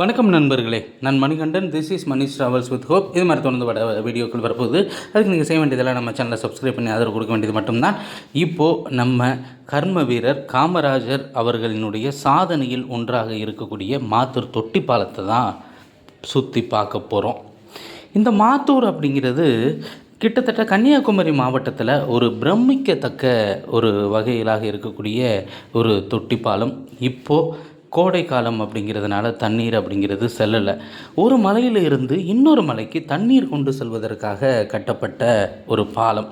வணக்கம் நண்பர்களே. நான் Manikandan. This is Manish Travels with Hope இது மாதிரி தொடர்ந்து வர வீடியோக்கள் வரப்போகுது. அதுக்கு நீங்கள் செய்ய வேண்டியதெல்லாம் நம்ம சேனலை சப்ஸ்கிரைப் பண்ணி ஆதரவு கொடுக்க வேண்டியது மட்டும்தான். இப்போது நம்ம கர்ம வீரர் காமராஜர் அவர்களினுடைய சாதனையில் ஒன்றாக இருக்கக்கூடிய மாத்தூர் தொட்டி பாலத்தை தான் சுற்றி பார்க்க போகிறோம் இந்த மாத்தூர் அப்படிங்கிறது கிட்டத்தட்ட கன்னியாகுமரி மாவட்டத்தில் ஒரு பிரமிக்கத்தக்க ஒரு வகையிலாக இருக்கக்கூடிய ஒரு தொட்டிப்பாலம் இப்போது கோடை காலம் அப்படிங்கிறதுனால தண்ணீர் அப்படிங்கிறது செல்லலை. ஒரு மலையில் இருந்து இன்னொரு மலைக்கு தண்ணீர் கொண்டு செல்வதற்காக கட்டப்பட்ட ஒரு பாலம்.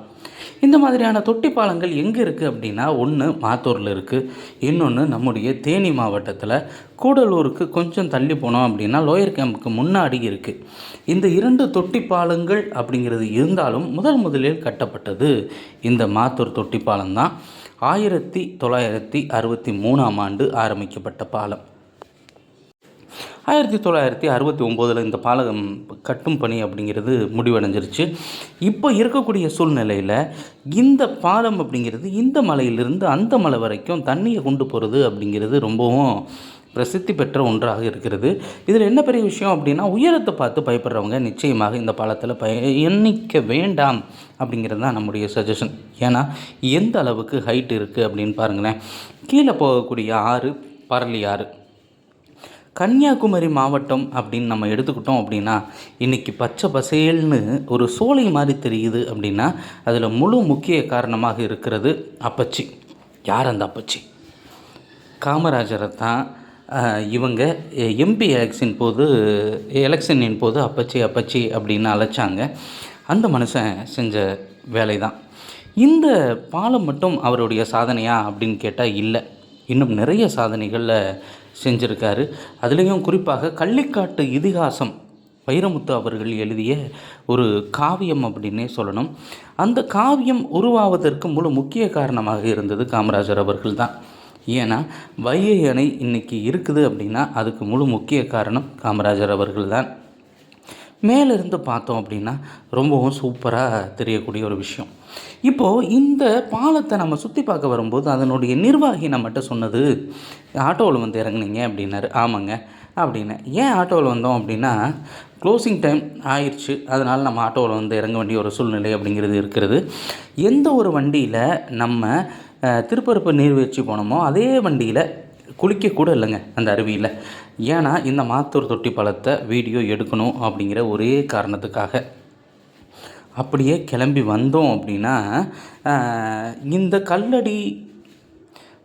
இந்த மாதிரியான தொட்டி பாலங்கள் எங்கே இருக்குது அப்படின்னா ஒன்று மாத்தூரில் இருக்குது இன்னொன்று நம்முடைய தேனி மாவட்டத்தில் கூடலூருக்கு கொஞ்சம் தள்ளி போனோம் அப்படின்னா லோயர் கேம்புக்கு முன்னாடி இருக்குது இந்த இரண்டு தொட்டி பாலங்கள் அப்படிங்கிறது இருந்தாலும் முதல் முதலில் கட்டப்பட்டது இந்த மாத்தூர் தொட்டி பாலம் தான். ஆயிரத்தி தொள்ளாயிரத்தி அறுபத்தி மூணாம் ஆண்டு ஆரம்பிக்கப்பட்ட பாலம். ஆயிரத்தி தொள்ளாயிரத்தி அறுபத்தி ஒம்போதில் இந்த பாலம் கட்டும் பணி அப்படிங்கிறது முடிவடைஞ்சிருச்சு. இப்போ இருக்கக்கூடிய சூழ்நிலையில் இந்த பாலம் அப்படிங்கிறது இந்த மலையிலிருந்து அந்த மலை வரைக்கும் தண்ணியை கொண்டு போகிறது அப்படிங்கிறது ரொம்பவும் பிரசித்தி பெற்ற ஒன்றாக இருக்கிறது. இதில் என்ன பெரிய விஷயம் அப்படின்னா உயரத்தை பார்த்து பயப்படுறவங்க நிச்சயமாக இந்த பாலத்தில் பயணிக்க வேண்டாம் அப்படிங்கிறது தான் நம்முடைய சஜஷன் ஏன்னா எந்த அளவுக்கு ஹைட் இருக்குது அப்படின்னு பாருங்களேன். கீழே போகக்கூடிய ஆறு பரளி ஆறு. கன்னியாகுமரி மாவட்டம் அப்படின்னு நம்ம எடுத்துக்கிட்டோம் அப்படின்னா இன்றைக்கி பச்சை பசேல்னு ஒரு சோலை மாதிரி தெரியுது அப்படின்னா அதில் முழு முக்கிய காரணமாக இருக்கிறது அப்பச்சி. யார் அந்த அப்பச்சி? காமராஜரை தான் இவங்க எம்பி எலெக்ஷன் போது எலெக்ஷனின் போது அப்பச்சி அப்பச்சி அப்படின்னு அழைச்சாங்க. அந்த மனுஷன் செஞ்ச வேலை தான் இந்த பாலம் மட்டும் அவருடைய சாதனையா அப்படின்னு கேட்டால் இல்லை. இன்னும் நிறைய சாதனைகளில் செஞ்சுருக்காரு. அதுலேயும் குறிப்பாக கள்ளிக்காட்டு இதிகாசம் வைரமுத்து அவர்கள் எழுதிய ஒரு காவியம் அப்படின்னே சொல்லணும். அந்த காவியம் உருவாவதற்கு முழு முக்கிய காரணமாக இருந்தது காமராஜர் அவர்கள் தான் ஏன்னா வைகை அணை இன்னைக்கு இருக்குது அப்படின்னா அதுக்கு முழு முக்கிய காரணம் காமராஜர் அவர்கள் தான் மேலிருந்து பார்த்தோம் அப்படின்னா ரொம்பவும் சூப்பராக தெரியக்கூடிய ஒரு விஷயம். இப்போது இந்த பாலத்தை நம்ம சுற்றி பார்க்க வரும்போது அதனுடைய நிர்வாகி நம்மகிட்ட சொன்னது ஆட்டோவில் வந்து இறங்குனீங்க அப்படின்னாரு. ஆமாங்க. அப்படின்னு. ஏன் ஆட்டோவில் வந்தோம் அப்படின்னா க்ளோசிங் டைம் ஆயிடுச்சு அதனால் நம்ம ஆட்டோவில் வந்து இறங்க வேண்டிய ஒரு சூழ்நிலை அப்படிங்கிறது இருக்கிறது. எந்த ஒரு வண்டியில் நம்ம திருப்பரப்பு நீர்வீழ்ச்சி போனோமோ அதே வண்டியில் குளிக்க கூட இல்லைங்க அந்த அருவியில். ஏன்னா இந்த மாத்தூர் தொட்டி பழத்தை வீடியோ எடுக்கணும் அப்படிங்கிற ஒரே காரணத்துக்காக. அப்படியே கிளம்பி வந்தோம் அப்படின்னா இந்த கல்லடி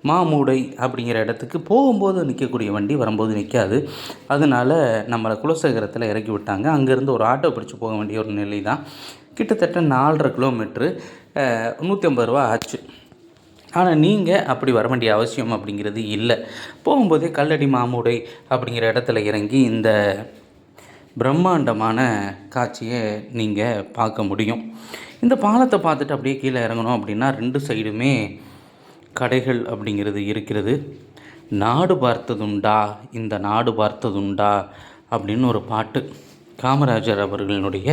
மாமூடை அப்படிங்கிற இடத்துக்கு போகும்போது நிற்கக்கூடிய வண்டி வரும்போது நிற்காது. அதனால நம்மளை குலசேகரத்தில் இறக்கி விட்டாங்க. அங்கேருந்து ஒரு ஆட்டோ பிடிச்சி போக வேண்டிய ஒரு நிலை தான் கிட்டத்தட்ட நாலரை கிலோமீட்ரு நூற்றி ஐம்பது ரூபா ஆச்சு. ஆனால் நீங்கள் அப்படி வர வேண்டிய அவசியம் அப்படிங்கிறது இல்லை. போகும்போதே கல்லடி மாமூடை அப்படிங்கிற இடத்துல இறங்கி இந்த பிரம்மாண்டமான காட்சியை நீங்கள் பார்க்க முடியும். இந்த பாலத்தை பார்த்துட்டு அப்படியே கீழே இறங்கணும் அப்படின்னா ரெண்டு சைடுமே கடைகள் அப்படிங்கிறது இருக்கிறது. நாடு பார்த்ததுண்டா இந்த நாடு பார்த்ததுண்டா அப்படின்னு ஒரு பாட்டு. காமராஜர் அவர்களுடைய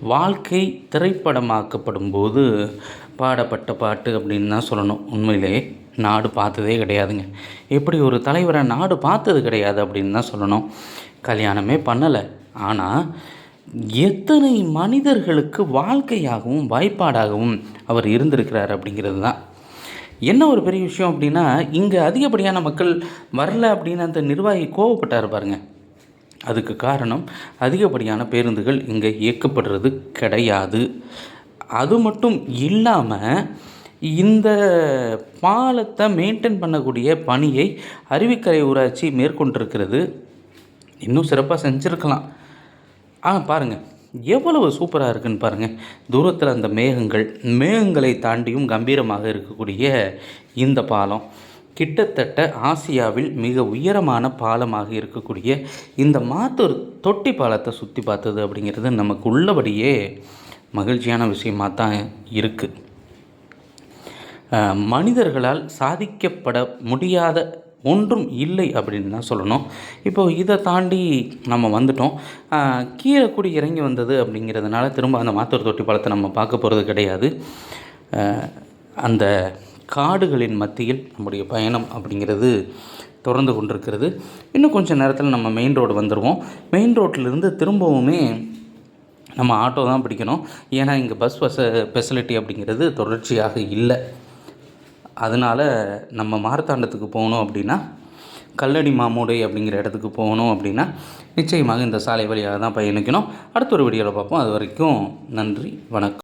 வாழ்க்கை திரைப்படமாக்கப்படும் போது பாடப்பட்ட பாட்டு அப்படின்னு தான் சொல்லணும். உண்மையிலே நாடு பார்த்ததே கிடையாதுங்க. எப்படி ஒரு தலைவரை நாடு பார்த்தது கிடையாது அப்படின்னு தான் சொல்லணும். கல்யாணமே பண்ணலை. ஆனால் எத்தனை மனிதர்களுக்கு வாழ்க்கையாகவும் வாய்ப்பாடாகவும் அவர் இருந்திருக்கிறார் அப்படிங்கிறது தான். என்ன ஒரு பெரிய விஷயம் அப்படின்னா இங்கே அதிகப்படியான மக்கள் வரல அப்படின்னு அந்த நிர்வாகி கோவப்பட்டார் பாருங்க. அதுக்கு காரணம் அதிகப்படியான பேருந்துகள் இங்கே இயக்கப்படுறது கிடையாது. அது மட்டும் இல்லாமல் இந்த பாலத்தை மெயின்டைன் பண்ணக்கூடிய பணியை அருவிக்கரை ஊராட்சி மேற்கொண்டிருக்கிறது. இன்னும் சிறப்பாக செஞ்சுருக்கலாம். ஆ பாருங்கள் எவ்வளவு சூப்பராக இருக்குன்னு பாருங்கள் தூரத்தில் அந்த மேகங்கள் மேகங்களை தாண்டியும் கம்பீரமாக இருக்கக்கூடிய இந்த பாலம் கிட்டத்தட்ட ஆசியாவில் மிக உயரமான பாலமாக இருக்கக்கூடிய இந்த மாத்தூர் தொட்டி பாலத்தை சுற்றி பார்த்தது அப்படிங்கிறது நமக்கு உள்ளபடியே மகிழ்ச்சியான விஷயமாக தான் இருக்குது மனிதர்களால் சாதிக்கப்பட முடியாத ஒன்றும் இல்லை அப்படின்னு தான் சொல்லணும். இப்போ இதை தாண்டி நம்ம வந்துட்டோம். கீழே கூடி இறங்கி வந்தது அப்படிங்கிறதுனால திரும்ப அந்த மாத்தூர் தொட்டி பழத்தை நம்ம பார்க்க போகிறது கிடையாது. அந்த காடுகளின் மத்தியில் நம்முடைய பயணம் அப்படிங்கிறது தொடர்ந்து கொண்டிருக்கிறது. இன்னும் கொஞ்சம் நேரத்தில் நம்ம மெயின் ரோடு வந்துடுவோம் மெயின் ரோட்டிலிருந்து திரும்பவுமே நம்ம ஆட்டோ தான் பிடிக்கணும். ஏன்னா இங்கே பஸ் வச ஃபெசிலிட்டி அப்படிங்கிறது தொடர்ச்சியாக இல்லை. அதனால் நம்ம மார்த்தாண்டத்துக்கு போகணும் அப்படின்னா கல்லடி மாமூடை அப்படிங்கிற இடத்துக்கு போகணும் அப்படின்னா நிச்சயமாக இந்த சாலை வழியாக தான் பயணிக்கணும். அடுத்த ஒரு வீடியோவில் பார்ப்போம். அது வரைக்கும் நன்றி வணக்கம்.